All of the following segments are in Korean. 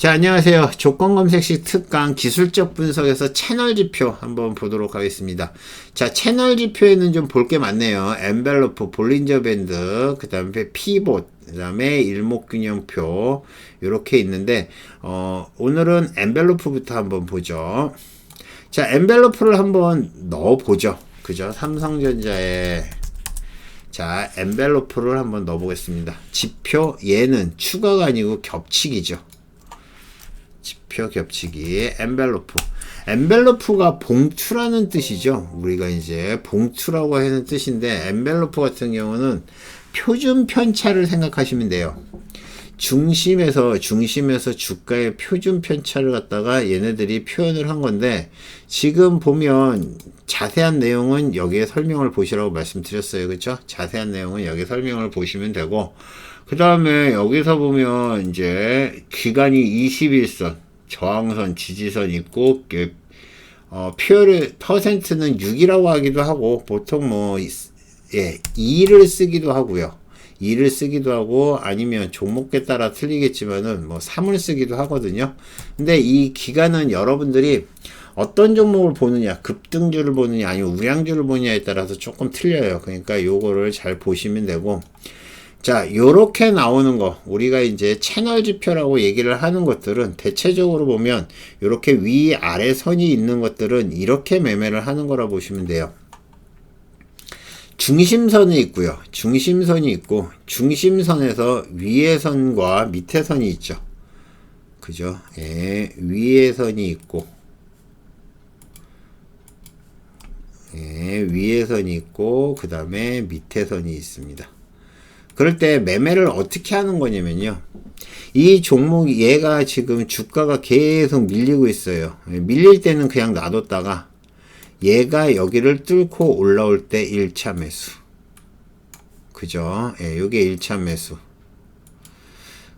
자, 안녕하세요. 조건 검색식 특강 기술적 분석에서 채널 지표 한번 보도록 하겠습니다. 자, 채널 지표에는 좀 볼 게 많네요. 엔벨로프, 볼린저 밴드, 그 다음에 피봇, 그 다음에 일목균형표, 이렇게 있는데, 어, 오늘은 엔벨로프부터 한번 보죠. 자, 엔벨로프를 한번 넣어보죠. 그죠? 삼성전자에 자, 엔벨로프를 한번 넣어보겠습니다. 지표, 얘는 추가가 아니고 겹치기죠. 지표 겹치기 엔벨로프. 엔벨로프가 봉투라는 뜻이죠. 우리가 이제 봉투라고 하는 뜻인데 엔벨로프 같은 경우는 표준 편차를 생각하시면 돼요. 중심에서 중심에서 주가의 표준 편차를 갖다가 얘네들이 표현을 한 건데 지금 보면 자세한 내용은 여기에 설명을 보시라고 말씀드렸어요. 그렇죠 자세한 내용은 여기 설명을 보시면 되고 그 다음에 여기서 보면 이제 기간이 21선 저항선, 지지선 있고 어, 표를 퍼센트는 6이라고 하기도 하고 보통 뭐 예, 2를 쓰기도 하고요. 2를 쓰기도 하고 아니면 종목에 따라 틀리겠지만은 뭐 3을 쓰기도 하거든요. 근데 이 기간은 여러분들이 어떤 종목을 보느냐, 급등주를 보느냐, 아니면 우량주를 보느냐에 따라서 조금 틀려요. 그러니까 요거를 잘 보시면 되고, 자, 요렇게 나오는 거, 우리가 이제 채널 지표라고 얘기를 하는 것들은 대체적으로 보면 요렇게 위, 아래 선이 있는 것들은 이렇게 매매를 하는 거라 보시면 돼요. 중심선이 있고요. 중심선이 있고, 중심선에서 위에 선과 밑에 선이 있죠. 그죠? 예, 위에 선이 있고, 예, 위에 선이 있고, 그 다음에 밑에 선이 있습니다. 그럴 때 매매를 어떻게 하는 거냐면요. 이 종목 얘가 지금 주가가 계속 밀리고 있어요. 밀릴 때는 그냥 놔뒀다가 얘가 여기를 뚫고 올라올 때 1차 매수. 그죠? 예, 요게 1차 매수.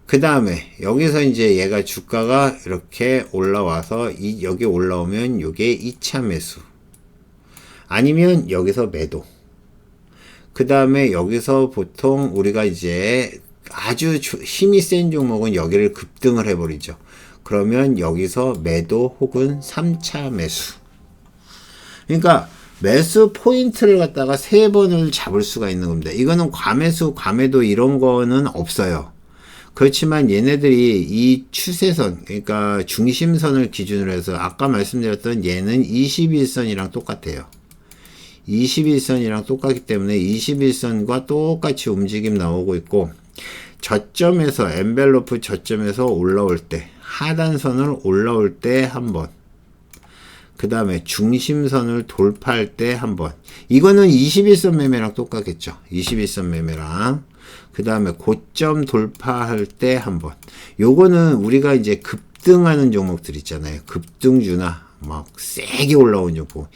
그 다음에 여기서 이제 얘가 주가가 이렇게 올라와서 이 여기 올라오면 요게 2차 매수. 아니면 여기서 매도. 그 다음에 여기서 보통 우리가 이제 아주 힘이 센 종목은 여기를 급등을 해버리죠. 그러면 여기서 매도 혹은 3차 매수. 그러니까 매수 포인트를 갖다가 세 번을 잡을 수가 있는 겁니다. 이거는 과매수, 과매도 이런 거는 없어요. 그렇지만 얘네들이 이 추세선, 그러니까 중심선을 기준으로 해서 아까 말씀드렸던 얘는 21선이랑 똑같아요. 21선이랑 똑같기 때문에 21선과 똑같이 움직임 나오고 있고 저점에서 엔벨로프 저점에서 올라올 때 하단선을 올라올 때 한번 그 다음에 중심선을 돌파할 때 한번. 이거는 21선 매매랑 똑같겠죠. 21선 매매랑. 그 다음에 고점 돌파할 때 한번. 요거는 우리가 이제 급등하는 종목들 있잖아요. 급등주나 막 세게 올라온 종목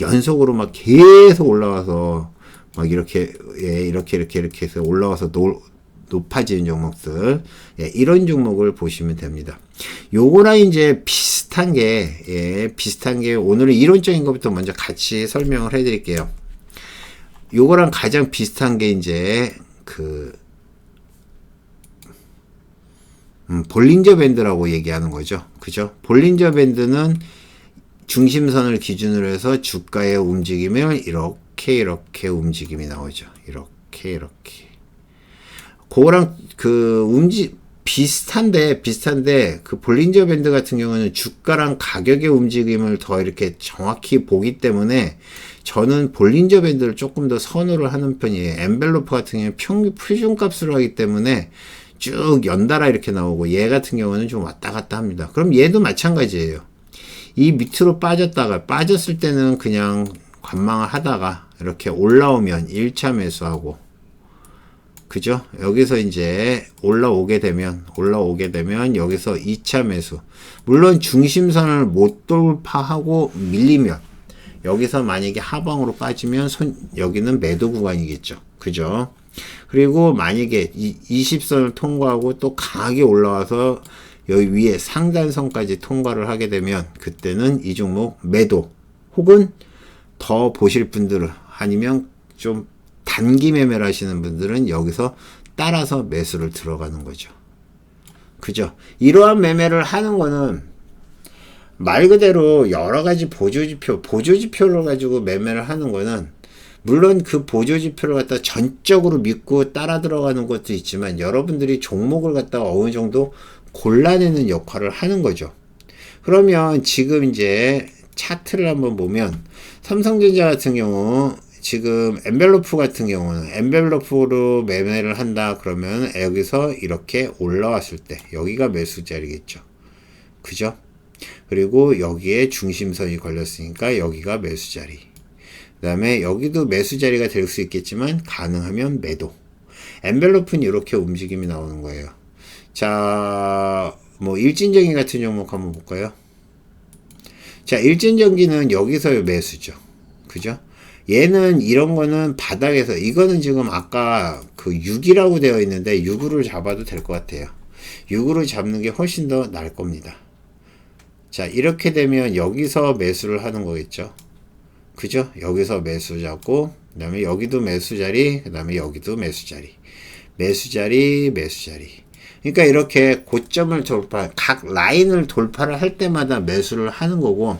연속으로 막 계속 올라와서 막 이렇게 예, 이렇게 이렇게 이렇게 해서 올라와서 노, 높아지는 종목들 예, 이런 종목을 보시면 됩니다. 요거랑 이제 비슷한 게 예, 비슷한 게 오늘은 이론적인 것부터 먼저 같이 설명을 해드릴게요. 요거랑 가장 비슷한 게 이제 그 음, 볼린저 밴드라고 얘기하는 거죠. 그죠? 볼린저 밴드는 중심선을 기준으로 해서 주가의 움직임을 이렇게 이렇게 움직임이 나오죠. 이렇게 이렇게. 그거랑 그 움직 비슷한데 비슷한데 그 볼린저 밴드 같은 경우는 주가랑 가격의 움직임을 더 이렇게 정확히 보기 때문에 저는 볼린저 밴드를 조금 더 선호를 하는 편이에요. 엔벨로프 같은 경우는 평균 표준 값으로 하기 때문에 쭉 연달아 이렇게 나오고 얘 같은 경우는 좀 왔다 갔다 합니다. 그럼 얘도 마찬가지예요. 이 밑으로 빠졌다가 빠졌을 때는 그냥 관망을 하다가 이렇게 올라오면 1차 매수하고 그죠? 여기서 이제 올라오게 되면 올라오게 되면 여기서 2차 매수 물론 중심선을 못 돌파하고 밀리면 여기서 만약에 하방으로 빠지면 손, 여기는 매도 구간이겠죠. 그죠? 그리고 만약에 20선을 통과하고 또 강하게 올라와서 여기 위에 상단선까지 통과를 하게 되면 그때는 이 종목 매도 혹은 더 보실 분들은 아니면 좀 단기 매매를 하시는 분들은 여기서 따라서 매수를 들어가는 거죠. 그죠? 이러한 매매를 하는 거는 말 그대로 여러 가지 보조지표, 보조지표를 가지고 매매를 하는 거는 물론 그 보조지표를 갖다 전적으로 믿고 따라 들어가는 것도 있지만 여러분들이 종목을 갖다가 어느 정도 골라내는 역할을 하는 거죠. 그러면 지금 이제 차트를 한번 보면 삼성전자 같은 경우 지금 엔벨로프 같은 경우는 엔벨로프로 매매를 한다 그러면 여기서 이렇게 올라왔을 때 여기가 매수 자리겠죠. 그죠? 그리고 여기에 중심선이 걸렸으니까 여기가 매수 자리. 그 다음에 여기도 매수 자리가 될 수 있겠지만 가능하면 매도. 엔벨로프는 이렇게 움직임이 나오는 거예요. 자, 뭐 일진전기 같은 종목 한번 볼까요? 자, 일진전기는 여기서 매수죠. 그죠? 얘는 이런 거는 바닥에서 이거는 지금 아까 그 6이라고 되어 있는데 6으로 잡아도 될 것 같아요. 6으로 잡는 게 훨씬 더 나을 겁니다. 자, 이렇게 되면 여기서 매수를 하는 거겠죠. 그죠? 여기서 매수 잡고, 그 다음에 여기도 매수 자리, 그 다음에 여기도 매수 자리. 매수 자리, 매수 자리. 그러니까 이렇게 고점을 돌파, 각 라인을 돌파를 할 때마다 매수를 하는 거고,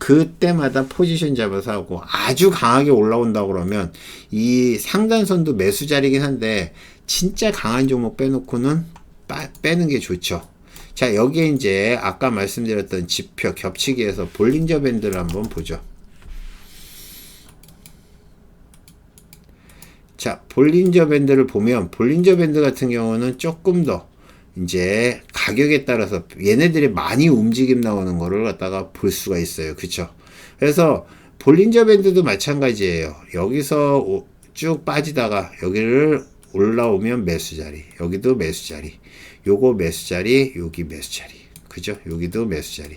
그때마다 포지션 잡아서 하고 아주 강하게 올라온다 그러면 이 상단선도 매수 자리긴 한데 진짜 강한 종목 빼놓고는 빠, 빼는 게 좋죠. 자, 여기에 이제 아까 말씀드렸던 지표 겹치기에서 볼린저 밴드를 한번 보죠. 자, 볼린저 밴드를 보면 볼린저 밴드 같은 경우는 조금 더 이제 가격에 따라서 얘네들이 많이 움직임 나오는 거를 갖다가 볼 수가 있어요. 그쵸? 그래서 볼린저 밴드도 마찬가지예요. 여기서 쭉 빠지다가 여기를 올라오면 매수 자리, 여기도 매수 자리, 요거 매수 자리, 여기 매수 자리. 그죠? 여기도 매수 자리.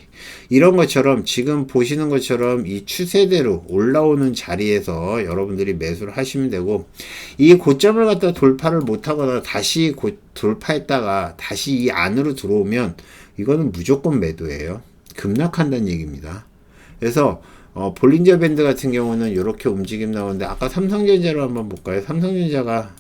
이런 것처럼 지금 보시는 것처럼 이 추세대로 올라오는 자리에서 여러분들이 매수를 하시면 되고 이 고점을 갖다 돌파를 못하거나 다시 고, 돌파했다가 다시 이 안으로 들어오면 이거는 무조건 매도예요. 급락한다는 얘기입니다. 그래서 어, 볼린저 밴드 같은 경우는 이렇게 움직임 나오는데 아까 삼성전자로 한번 볼까요? 삼성전자가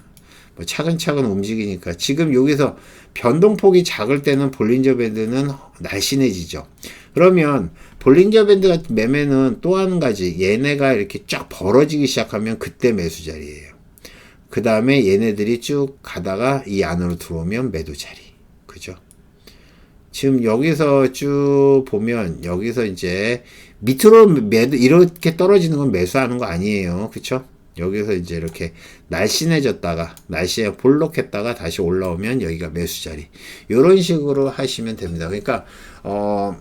뭐 차근차근 움직이니까 지금 여기서 변동폭이 작을 때는 볼린저 밴드는 날씬해지죠. 그러면 볼린저 밴드 같은 매매는 또 한 가지 얘네가 이렇게 쫙 벌어지기 시작하면 그때 매수 자리예요. 그 다음에 얘네들이 쭉 가다가 이 안으로 들어오면 매도 자리. 그죠? 지금 여기서 쭉 보면 여기서 이제 밑으로 매도 이렇게 떨어지는 건 매수하는 거 아니에요. 그쵸? 여기서 이제 이렇게 날씬해졌다가 날씨에 볼록했다가 다시 올라오면 여기가 매수 자리. 이런 식으로 하시면 됩니다. 그러니까 어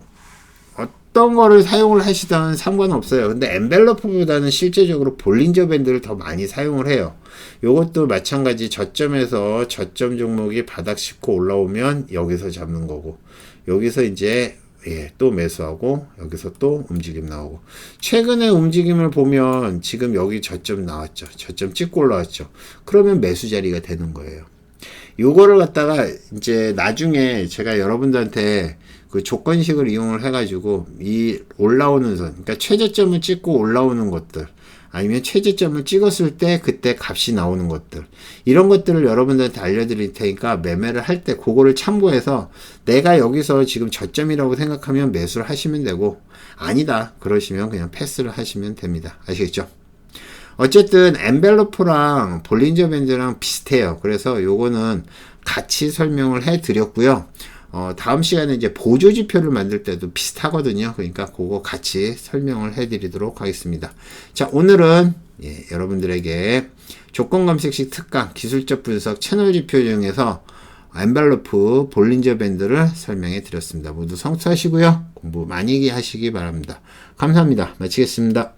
어떤 거를 사용을 하시든 상관없어요. 근데 엔벨로프보다는 실제적으로 볼린저 밴드를 더 많이 사용을 해요. 요것도 마찬가지 저점에서 저점 종목이 바닥 짚고 올라오면 여기서 잡는 거고 여기서 이제 예, 또 매수하고 여기서 또 움직임 나오고 최근에 움직임을 보면 지금 여기 저점 나왔죠. 저점 찍고 올라왔죠. 그러면 매수 자리가 되는 거예요. 요거를 갖다가 이제 나중에 제가 여러분들한테 그 조건식을 이용을 해가지고 이 올라오는 선, 그러니까 최저점을 찍고 올라오는 것들 아니면 최저점을 찍었을 때 그때 값이 나오는 것들. 이런 것들을 여러분들한테 알려드릴 테니까 매매를 할 때 그거를 참고해서 내가 여기서 지금 저점이라고 생각하면 매수를 하시면 되고 아니다 그러시면 그냥 패스를 하시면 됩니다. 아시겠죠? 어쨌든 엔벨로프랑 볼린저 밴드랑 비슷해요. 그래서 요거는 같이 설명을 해 드렸고요 어, 다음 시간에 이제 보조 지표를 만들 때도 비슷하거든요. 그러니까 그거 같이 설명을 해드리도록 하겠습니다. 자, 오늘은 예, 여러분들에게 조건 검색식 특강 기술적 분석 채널 지표 중에서 엔벨로프 볼린저 밴드를 설명해 드렸습니다. 모두 성투하시고요. 공부 많이 하시기 바랍니다. 감사합니다. 마치겠습니다.